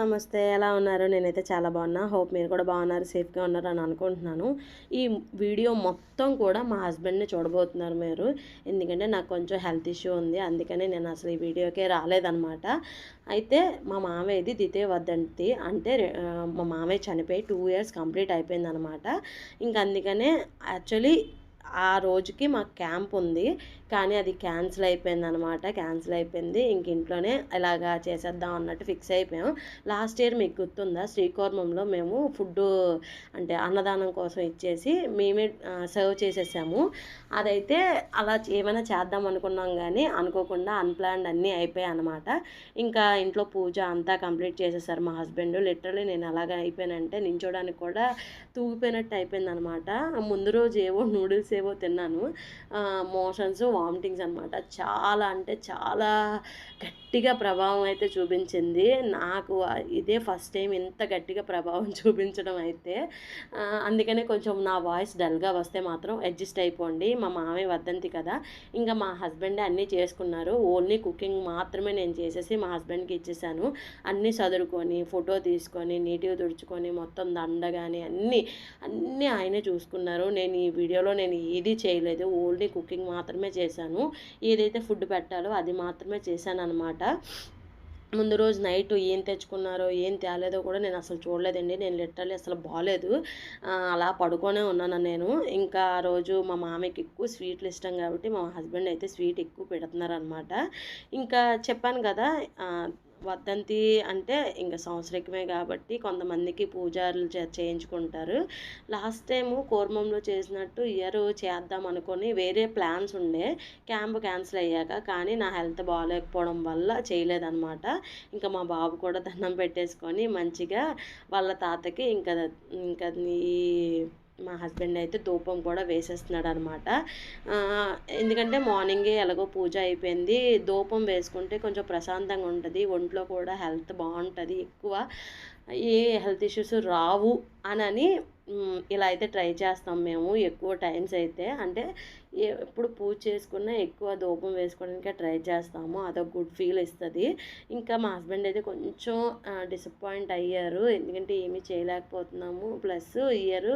నమస్తే ఎలా ఉన్నారు? నేనైతే చాలా బాగున్నా. హోప్ మీరు కూడా బాగున్నారు సేఫ్గా ఉన్నారు అని అనుకుంటున్నాను. ఈ వీడియో మొత్తం కూడా మా హస్బెండ్ని చూడబోతున్నారు మీరు. ఎందుకంటే నాకు కొంచెం హెల్త్ ఇష్యూ ఉంది. అందుకని నేను అసలు ఈ వీడియోకే రాలేదనమాట అయితే మా మామయ్యది ద్వితీయ వద్దంతి అంటే మా మామయ్య చనిపోయి టూ ఇయర్స్ కంప్లీట్ అయిపోయిందనమాట ఇంకా అందుకనే యాక్చువల్లీ ఆ రోజుకి మాకు క్యాంప్ ఉంది. కానీ అది క్యాన్సిల్ అయిపోయింది అనమాట క్యాన్సిల్ అయిపోయింది. ఇంక ఇంట్లోనే ఇలాగా చేసేద్దాం అన్నట్టు ఫిక్స్ అయిపోయాం. లాస్ట్ ఇయర్ మీకు గుర్తుందా? శ్రీకోర్మంలో మేము ఫుడ్ అంటే అన్నదానం కోసం ఇచ్చేసి మేమే సర్వ్ చేసేసాము. అదైతే అలా ఏమైనా చేద్దాం అనుకున్నాం కానీ అనుకోకుండా అన్ప్లాన్డ్ అన్నీ అయిపోయాయి అనమాట ఇంకా ఇంట్లో పూజ అంతా కంప్లీట్ చేసేసారు మా హస్బెండ్. లిటరలీ నేను అలాగా అయిపోయానంటే నించోడానికి కూడా తూగిపోయినట్టు అయిపోయింది అనమాట ముందు రోజు ఏవో నూడిల్స్ ఏవో తిన్నాను. మోషన్స్ వామిటింగ్స్ అనమాట చాలా అంటే చాలా గట్టిగా ప్రభావం అయితే చూపించింది. నాకు ఇదే ఫస్ట్ టైం ఇంత గట్టిగా ప్రభావం చూపించడం అయితే. అందుకనే కొంచెం నా వాయిస్ డల్గా వస్తే మాత్రం అడ్జస్ట్ అయిపోండి. మా మామయ్య వద్దంతి కదా. ఇంకా మా హస్బెండే అన్నీ చేసుకున్నారు. ఓన్లీ కుకింగ్ మాత్రమే నేను చేసేసి మా హస్బెండ్కి ఇచ్చేసాను. అన్నీ చదువుకొని ఫోటో తీసుకొని నీట్గా తుడుచుకొని మొత్తం దండగాని అన్నీ అన్నీ ఆయనే చూసుకున్నారు. నేను ఈ వీడియోలో నేను ఏది చేయలేదు. ఓన్లీ కుకింగ్ మాత్రమే చేశాను. ఏదైతే ఫుడ్ పెట్టాలో అది మాత్రమే చేశాను అనమాట ముందు రోజు నైట్ ఏం తెచ్చుకున్నారో ఏం తేలేదో కూడా నేను అసలు చూడలేదండి. నేను లిటరలీ అసలు బాగాలేదు అలా పడుకొనే ఉన్నాను నేను. ఇంకా ఆ రోజు మా మామయ్యకి ఎక్కువ స్వీట్లు ఇష్టం కాబట్టి మా హస్బెండ్ అయితే స్వీట్ ఎక్కువ పెడుతున్నారనమాట ఇంకా చెప్పాను కదా వద్దంతి అంటే ఇంకా సంవత్సరకమే కాబట్టి కొంతమందికి పూజారులు చే చేయించుకుంటారు. లాస్ట్ టైము కూర్మంలో చేసినట్టు ఇయర్ చేద్దాం అనుకొని వేరే ప్లాన్స్ ఉండే. క్యాంప్ క్యాన్సిల్ అయ్యాక కానీ నా హెల్త్ బాగాలేకపోవడం వల్ల చేయలేదన్నమాట. ఇంకా మా బాబు కూడా దండం పెట్టేసుకొని మంచిగా వాళ్ళ తాతకి ఇంకా ఇంకా ఈ మా హస్బెండ్ అయితే ధూపం కూడా వేసేస్తున్నాడు అనమాట ఎందుకంటే మార్నింగే ఎలాగో పూజ అయిపోయింది. ధూపం వేసుకుంటే కొంచెం ప్రశాంతంగా ఉంటుంది. ఒంట్లో కూడా హెల్త్ బాగుంటుంది ఎక్కువ. ఏ హెల్త్ ఇష్యూస్ రావు అనని ఇలా అయితే ట్రై చేస్తాం మేము ఎక్కువ టైమ్స్ అయితే. అంటే ఎప్పుడు పూజ చేసుకున్నా ఎక్కువ ధూపం వేసుకోవడానికే ట్రై చేస్తాము. అదొక గుడ్ ఫీల్ ఇస్తుంది. ఇంకా మా హస్బెండ్ అయితే కొంచెం డిసప్పాయింట్ అయ్యారు. ఎందుకంటే ఏమీ చేయలేకపోతున్నాము. ప్లస్ ఇయర్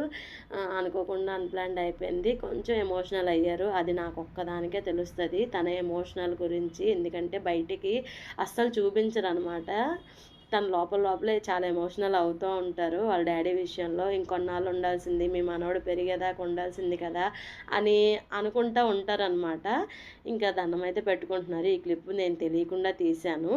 అనుకోకుండా అన్ప్లాన్డ్ అయిపోయింది. కొంచెం ఎమోషనల్ అయ్యారు. అది నాకు ఒక్కదానికే తెలుస్తుంది. తన ఎమోషనల్ గురించి. ఎందుకంటే బయటికి అస్సలు చూపించరు అనమాట తను లోపల లోపలే చాలా ఎమోషనల్ అవుతూ ఉంటారు. వాళ్ళ డాడీ విషయంలో ఇంకొన్నాళ్ళు ఉండాల్సింది మీ మనవడు పెరిగేదాకా ఉండాల్సింది కదా అని అనుకుంటూ ఉంటారనమాట ఇంకా దండం అయితే పెట్టుకుంటున్నారు. ఈ క్లిప్ నేను తెలియకుండా తీశాను.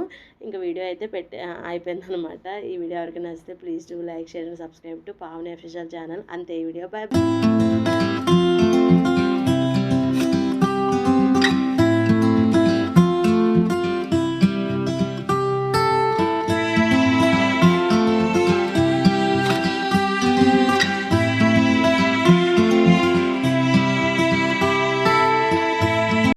ఇంకా వీడియో అయితే పెట్టే అయిపోయిందనమాట ఈ వీడియో ఎవరికి నచ్చితే please do like share and subscribe to Pavani official channel. అంతే ఈ వీడియో. బాయ్